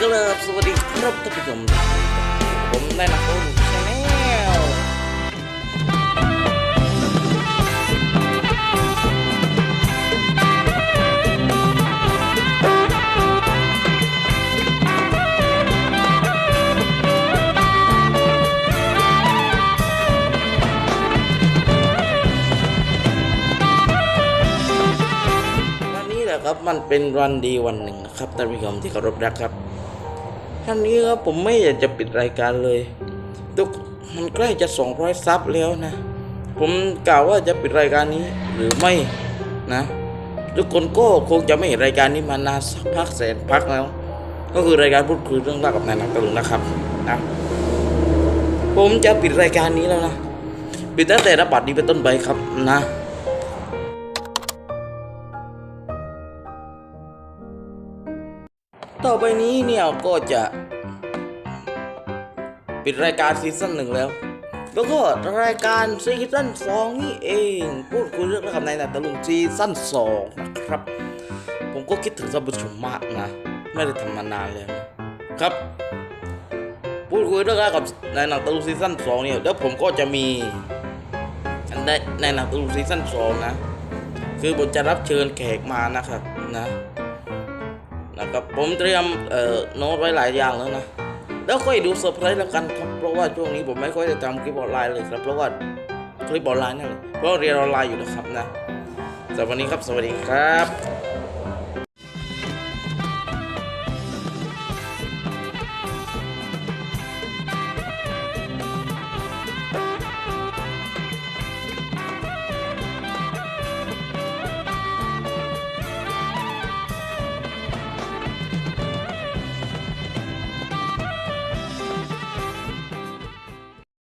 กราบสวัสดีครับท่านผู้ชม ผมได้นักโอ้ชาแนลวันนี้แหละครับมันเป็นวันดีวันหนึ่งนะครับท่านผู้ชมที่เคารพรักครับ ท่านนี้ครับผมไม่อยากจะปิดรายการเลยทุกมันใกล้จะ 200 ซับแล้วนะ ผมกล่าวว่าจะปิดรายการนี้หรือไม่นะ ทุกคนก็คงจะไม่เห็นรายการนี้มานานสักพักแสนพักแล้ว ก็คือรายการพูดคุยเรื่องราวกับนายนักตะลุงนะครับนะผมจะปิดรายการนี้แล้วนะ ปิดตั้งแต่ระบาดนี้เป็นต้นไปครับนะ ต่อไปนี้เนี่ยก็จะปิดรายการซีซั่นหนึ่งแล้ว แล้วก็รายการซีซั่นสองนี่เอง พูดคุยเรื่องราวกับนายนัตตะลุงซีซั่นสองนะครับ ผมก็คิดถึงท่านผู้ชมมากนะ ไม่ได้ทำมานานแล้วนะครับ พูดคุยเรื่องราวกับนายนัตตะลุงซีซั่นสองเนี่ยแล้วผมก็จะมีในในนัตตะลุงซีซั่นสองนะ คือผมจะรับเชิญแขกมานะครับนะ นะครับผมเตรียมโน้ตไว้หลายอย่างแล้วนะแล้วค่อยดูเซอร์ไพรส์แล้วกันครับเพราะว่าช่วงนี้ผมไม่ค่อยได้ทำคลิปออนไลน์เลยครับเพราะว่าคลิปออนไลน์นั่นแหละเพราะว่าเรียนออนไลน์อยู่นะครับนะสำหรับวันนี้ครับสวัสดีครับ